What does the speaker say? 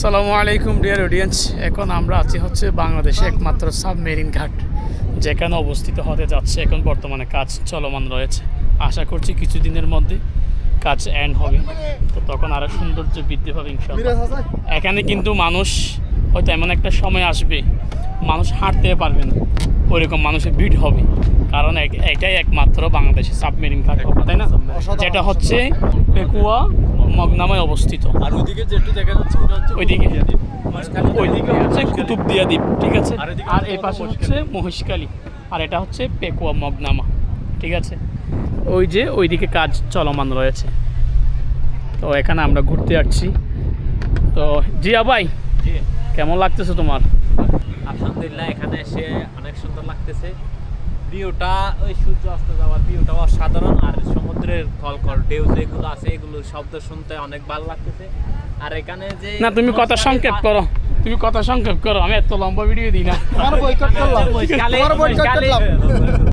সালামু আলাইকুম dear audience এখন আমরা আছি হচ্ছে বাংলাদেশে একমাত্র সাবমেরিন ঘাট যেখানে অবস্থিত হতে যাচ্ছে এখন বর্তমানে কাজ চলমান রয়েছে। আশা করছি কিছুদিনের মধ্যে কাজ এন্ড হবে। তো তখন আরও সৌন্দর্য বৃদ্ধি পাবে ইনশাল্লাহ এখানে কিন্তু মানুষ হয়তো এমন একটা সময় আসবে মানুষ হাঁটতে পারবে না। ওইরকম মানুষের ভিড় হবে। কারণ এটাই একমাত্র বাংলাদেশে সাবমেরিন ঘাট হবে তাই না? যেটা হচ্ছে পেকুয়া মগনামায় অবস্থিত। আর ওইদিকে যেটি দেখা যাচ্ছে ওটা হচ্ছে ওইদিকে। ওইদিকে হচ্ছে কুতুবদিয়া দ্বীপ ঠিক আছে? আর এই পাশে হচ্ছে মহিষকালী। আর এটা হচ্ছে পেকুয়া মগনামা ঠিক আছে? ওই যে ওইদিকে কাজ চলমান রয়েছে। তো এখানে আমরা ঘুরতে আসছি তো জিয়া ভাই কেমন লাগতেছে তোমার? আলহামদুলিল্লাহ এখানে এসে অনেক সুন্দর লাগতেছে। ভিউটা ওই সূর্য অস্ত যাওয়ার ভিউটা অসাধারণ আর সমুদ্রের কলকল ঢেউ যেগুলো আছে এগুলো শব্দ শুনতে অনেক ভালো লাগতেছে। আর এখানে যে না তুমি কথা সংক্ষেপ করো। তুমি কথা সংক্ষেপ করো আমি এত লম্বা ভিডিও দিই না। আমার বয়কট করলাম।